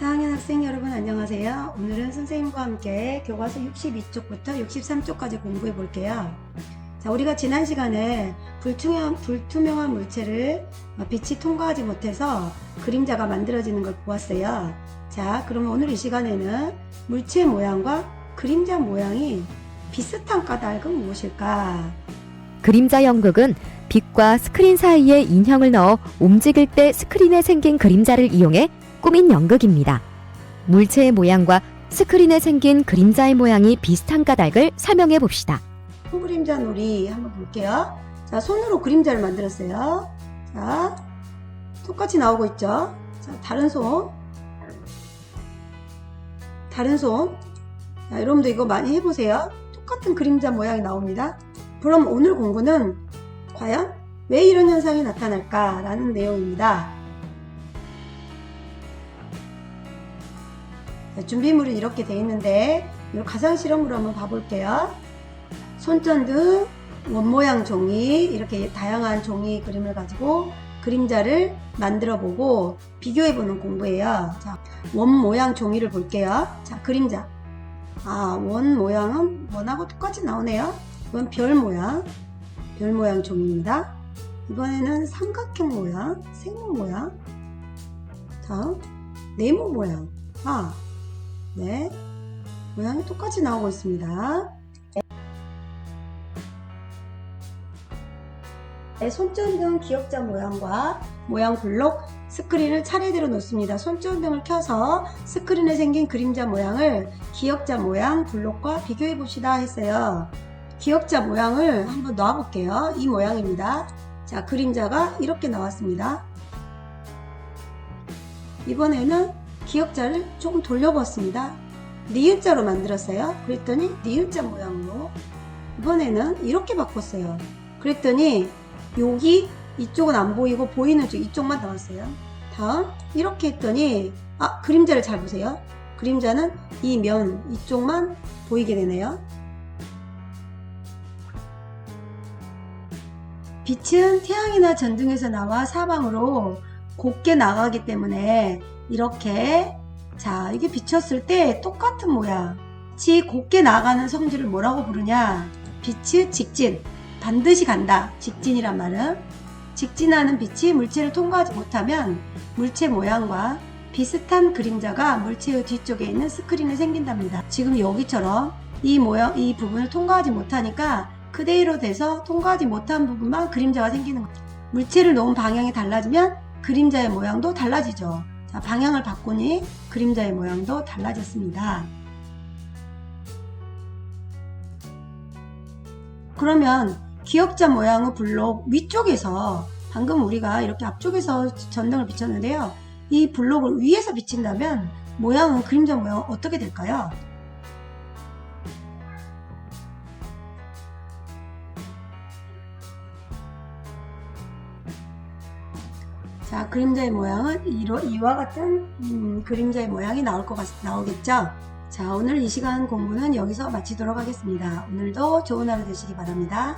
4학년 학생 여러분 안녕하세요. 오늘은 선생님과 함께 교과서 62쪽부터 63쪽까지 공부해 볼게요. 자, 우리가 지난 시간에 불투명, 불투명한 물체를 빛이 통과하지 못해서 그림자가 만들어지는 걸 보았어요. 자, 그러면 오늘 이 시간에는 물체 모양과 그림자 모양이 비슷한 까닭은 무엇일까? 그림자 연극은 빛과 스크린 사이에 인형을 넣어 움직일 때 스크린에 생긴 그림자를 이용해 꾸민 연극입니다. 물체의 모양과 스크린에 생긴 그림자의 모양이 비슷한 까닭을 설명해 봅시다. 손그림자 놀이 한번 볼게요. 자, 손으로 그림자를 만들었어요. 자, 똑같이 나오고 있죠? 자, 다른 손. 다른 손. 자, 여러분도 이거 많이 해보세요. 똑같은 그림자 모양이 나옵니다. 그럼 오늘 공부는 과연 왜 이런 현상이 나타날까라는 내용입니다. 준비물은 이렇게 되어 있는데, 이 가상 실험으로 한번 봐볼게요. 손전등, 원모양 종이, 이렇게 다양한 종이 그림을 가지고 그림자를 만들어 보고 비교해 보는 공부예요. 자, 원 모양 종이를 볼게요. 자, 그림자. 아, 원 모양은 원하고 똑같이 나오네요. 이건 별 모양, 별 모양 종이입니다. 이번에는 삼각형 모양, 세모 모양. 다음, 네모 모양. 아, 네. 모양이 똑같이 나오고 있습니다. 네, 손전등 기억자 모양과 모양 블록 스크린을 차례대로 놓습니다. 손전등을 켜서 스크린에 생긴 그림자 모양을 기억자 모양 블록과 비교해 봅시다 했어요. 기억자 모양을 한번 놔 볼게요. 이 모양입니다. 자, 그림자가 이렇게 나왔습니다. 이번에는 기억자를 조금 돌려봤습니다. 니은자로 만들었어요. 그랬더니 니은자 모양으로 이번에는 이렇게 바꿨어요. 그랬더니 여기 이쪽은 안 보이고 보이는 쪽 이쪽만 나왔어요. 다음 이렇게 했더니 아 그림자를 잘 보세요. 그림자는 이 면 이쪽만 보이게 되네요. 빛은 태양이나 전등에서 나와 사방으로 곱게 나가기 때문에 이렇게 자 이게 비쳤을 때 똑같은 모양 빛이 곱게 나가는 성질을 뭐라고 부르냐 빛의 직진 반드시 간다. 직진이란 말은 직진하는 빛이 물체를 통과하지 못하면 물체 모양과 비슷한 그림자가 물체의 뒤쪽에 있는 스크린에 생긴답니다. 지금 여기처럼 이 모양, 이 부분을 통과하지 못하니까 그대로 돼서 통과하지 못한 부분만 그림자가 생기는 거죠. 물체를 놓은 방향이 달라지면 그림자의 모양도 달라지죠. 자, 방향을 바꾸니 그림자의 모양도 달라졌습니다. 그러면 기억자 모양의 블록 위쪽에서 방금 우리가 이렇게 앞쪽에서 전등을 비췄는데요. 이 블록을 위에서 비친다면 모양은 그림자 모양은 어떻게 될까요? 자, 그림자의 모양은 이로, 이와 같은 음, 그림자의 모양이 나올 것 같, 나오겠죠? 자, 오늘 이 시간 공부는 여기서 마치도록 하겠습니다. 오늘도 좋은 하루 되시기 바랍니다.